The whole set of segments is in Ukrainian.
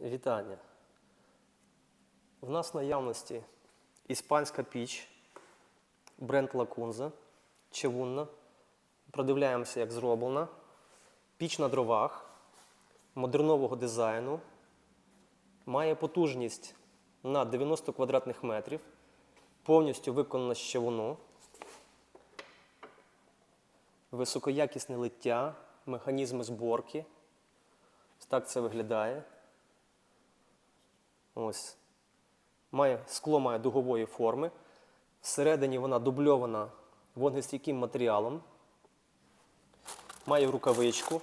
Вітання. В нас в наявності іспанська піч, бренд Лакунза, чавунна. Продивляємося, як зроблена. Піч на дровах, модернового дизайну. Має потужність на 90 квадратних метрів. Повністю виконана з чавуну. Високоякісне лиття, механізми зборки. Ось так це виглядає. Ось. Має, скло має дугової форми. Всередині вона дубльована вогнестійким матеріалом. Має рукавичку,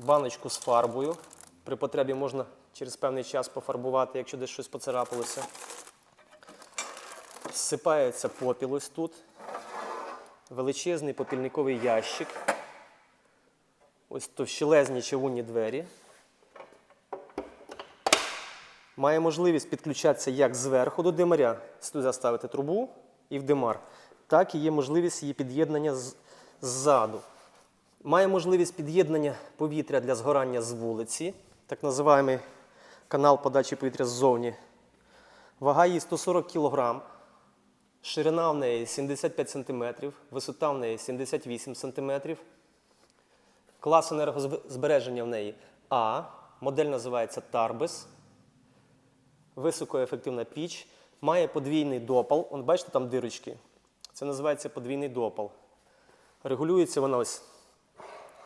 баночку з фарбою. При потребі можна через певний час пофарбувати, якщо десь щось поцарапалося. Зсипається попіл ось тут. Величезний попільниковий ящик. Ось товщелезні чавунні двері. Має можливість підключатися як зверху до димаря, сюди трубу і в димар, так і є можливість її під'єднання ззаду. Має можливість під'єднання повітря для згорання з вулиці, так називаємо канал подачі повітря ззовні. Вага її 140 кг, ширина в неї 75 см, висота в неї 78 см. Клас енергозбереження в неї А. Модель називається Tarbes. Високоефективна піч. Має подвійний допал. Он, бачите, там дирочки. Це називається подвійний допал. Регулюється вона ось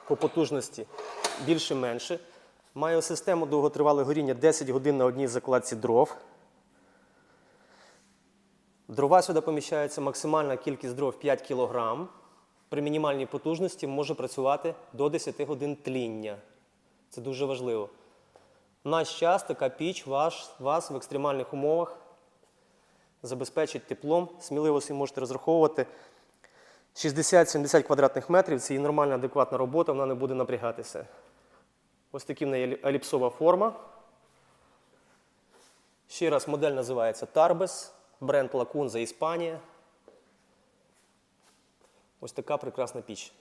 по потужності більше-менше. Має систему довготривалого горіння 10 годин на одній закладці дров. Дрова сюди поміщається максимальна кількість дров 5 кг. При мінімальній потужності може працювати до 10 годин тління. Це дуже важливо. Наш час така піч ваш, вас в екстремальних умовах забезпечить теплом. Сміливо собі можете розраховувати. 60-70 квадратних метрів це і нормальна, адекватна робота, вона не буде напрягатися. Ось такі в неї еліпсова форма. Ще раз, модель називається Tarbes, бренд Lacunza Іспанія. Ось така прекрасна піч.